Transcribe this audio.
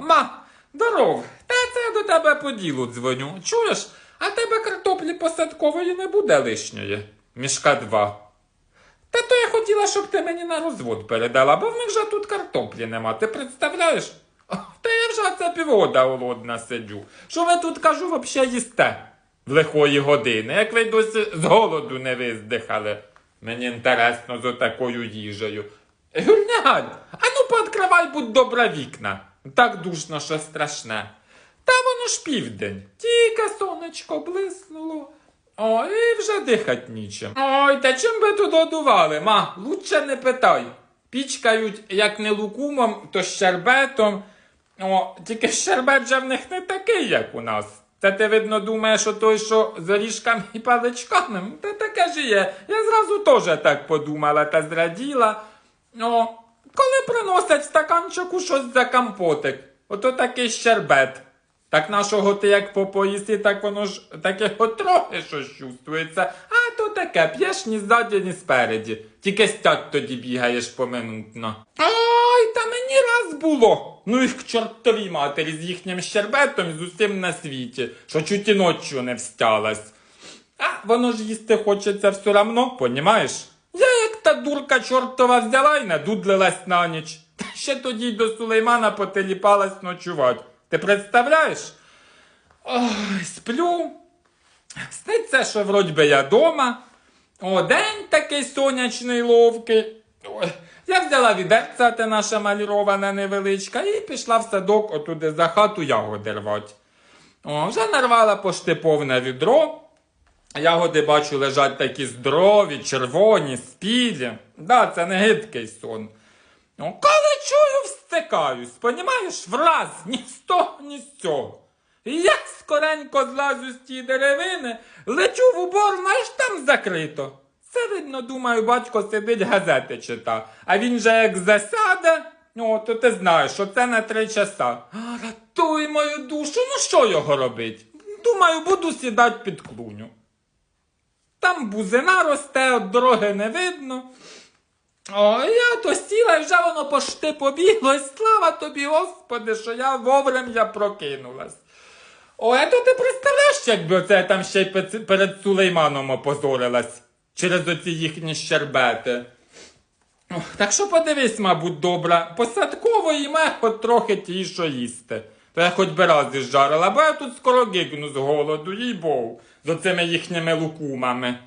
Ма, здоров. Та це до тебе по ділу дзвоню. Чуєш? А тебе картоплі посадкової не буде лишньої. Мішка два. Та то я хотіла, щоб ти мені на розвод передала, бо в них же тут картоплі нема. Ти представляєш? Та я вже це півгода голодна сиджу. Що ви тут кажу, вообще їсте? В лихої години, як ви досі з голоду не виздихали. Мені інтересно з отакою їжею. Гюльняль, а ну пооткривай, будь добра вікна. Так душно, що страшне. Та воно ж південь. Тільки сонечко блиснуло. О, і вже дихать нічим. Ой, та чим би тут годували, ма? Лучше не питай. Пічкають, як не лукумом, то щербетом. О, тільки щербет же в них не такий, як у нас. Це ти, видно, думаєш, що той, що з орішками і паличками? Та таке ж є. Я зразу теж так подумала та зраділа. О, коли приносять стаканчику щось за компотик, ото такий щербет. Так нашого ти як попоїси, так воно ж таке трохи щось чувствується. А то таке, п'єш ні ззаді, ні спереді. Тільки стять тоді бігаєш поминутно. Ай, та мені раз було. Ну їх к чортовій матері з їхнім щербетом з усім на світі, що чуть і ночью не встялась. А воно ж їсти хочеться все равно, понімаєш? Та дурка чортова взяла і надудлилась на ніч. Та ще тоді й до Сулеймана потеліпалась ночувати. Ти представляєш? Ой, сплю. Сниться, що вроді би я дома. О, день такий сонячний ловкий. Ой, я взяла відерця, те наша малірована невеличка, і пішла в садок отуди за хату ягоди рвати. О, вже нарвала пошти повне відро. Ягоди бачу лежать такі здорові, червоні, спілі. Да, це не гидкий сон. О, коли чую, встикаюсь, понімаєш, враз ні з того, ні з цього. І я скоренько злазю з тієї деревини, лечу в убор, знаєш, там закрито. Це, видно, думаю, батько сидить газети чита, а він же як засяде, о, то ти знаєш, що це на три часа. А, Ратуй мою душу, ну що його робить? Думаю, буду сідати під клуню. Там бузина росте, от дороги не видно. О, я то сіла і вже воно пошти побігло, і слава тобі, Господи, що я вовремя прокинулась. Ой, а то ти представляєш, якби оце там ще й перед Сулейманом опозорилась через оці їхні щербети. Так що подивись, мабуть, добра, посадкової ме хоч трохи ті, що їсти. То я хоч би раз зіжарила, бо я тут скоро гигну з голоду, їй богу, з оцими їхніми лукумами.